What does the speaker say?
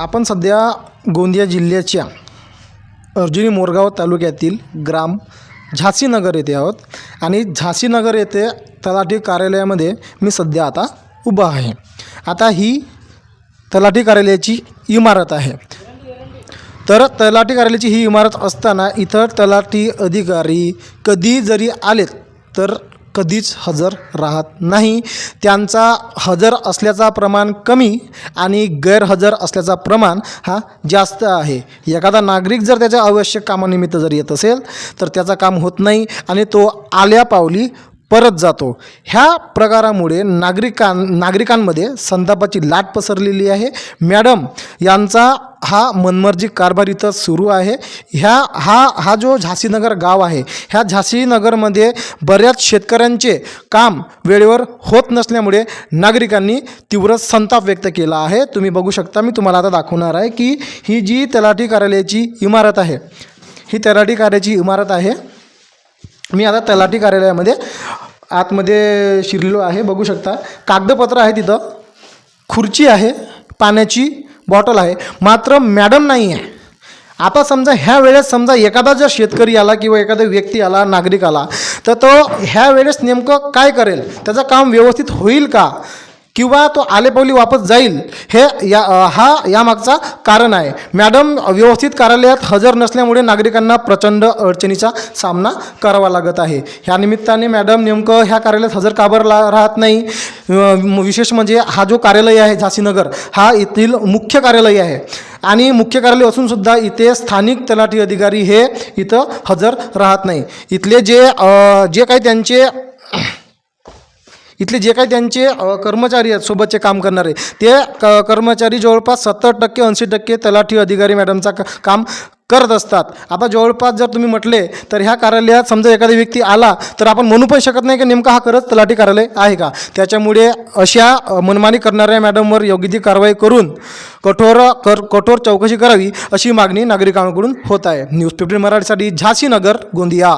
आपण सध्या गोंदिया जिल्ह्याच्या अर्जुनी मोरगाव तालुक्यातील ग्राम झासीनगर येथे आहोत. आणि झासीनगर येथे तलाठी कार्यालयामध्ये मी सध्या आता उभा आहे. आता ही तलाठी कार्यालयाची इमारत आहे. तर तलाठी कार्यालयाची ही इमारत असताना इथं तलाठी अधिकारी कधी जरी आलेत तर कधीच हजर राहत नाही. त्यांचा हजर असल्याचा प्रमाण कमी आणि गैरहजर असल्याचा प्रमाण हा जास्त आहे. एखादा नागरिक जर त्याच्या आवश्यक कामानिमित्त जर येत असेल तर त्याचं काम होत नाही आणि तो आल्या पावली परत जातो. ह्या प्रकारामुळे नागरिकां नागरिकांमध्ये संतापाची लाट पसरलेली आहे. मॅडम यांचा हा मनमर्जी कारभार इथं सुरू आहे. ह्या हा हा जो झासीनगर गाव आहे ह्या झासीनगरमध्ये बऱ्याच शेतकऱ्यांचे काम वेळेवर होत नसल्यामुळे नागरिकांनी तीव्र संताप व्यक्त केला आहे. तुम्ही बघू शकता मी तुम्हाला आता दाखवणार आहे की ही जी तलाठी कार्यालयाची इमारत आहे ही तलाठी कार्याची इमारत आहे. मी आता तलाठी कार्यालयामध्ये आतमध्ये शिरलो आहे. बघू शकता कागदपत्र आहे तिथं खुर्ची आहे पाण्याची बॉटल आहे. मात्र मॅडम नाही आहे आता समजा ह्या वेळेस समजा एखादा जर शेतकरी आला किंवा एखादा व्यक्ती आला नागरिक आला तर तो ह्या वेळेस नेमकं काय करेल? त्याचं काम व्यवस्थित होईल का? किंवा तो आलेपावली वापस जाईल हे या हा यामागचा कारण आहे. मॅडम व्यवस्थित कार्यालयात हजर नसल्यामुळे नागरिकांना प्रचंड अडचणीचा सामना करावा लागत आहे. ह्या निमित्ताने मॅडम नेमकं ह्या कार्यालयात हजर काबर ला राहत नाही? विशेष म्हणजे हा जो कार्यालय आहे झासीनगर हा येथील मुख्य कार्यालय आहे. आणि मुख्य कार्यालय असूनसुद्धा इथे स्थानिक तलाठी अधिकारी हे इथं हजर राहत नाही. इथले जे जे काही त्यांचे इथले जे काही त्यांचे कर्मचारी आहेत सोबतचे काम करणारे ते क कर्मचारी जवळपास सत्तर टक्के ऐंशी टक्के तलाठी अधिकारी मॅडमचा काम करत असतात. आता जवळपास जर तुम्ही म्हटले तर ह्या कार्यालयात समजा एखादा व्यक्ती आला तर आपण म्हणू पण शकत नाही की नेमका हा खरंच तलाठी कार्यालय आहे का? त्याच्यामुळे अशा मनमानी करणाऱ्या मॅडमवर योग्य ती कारवाई करून कठोर कर कठोर चौकशी करावी अशी मागणी नागरिकांकडून होत आहे. न्यूज फिफ्टीन मराठीसाठी झांसीनगर गोंदिया.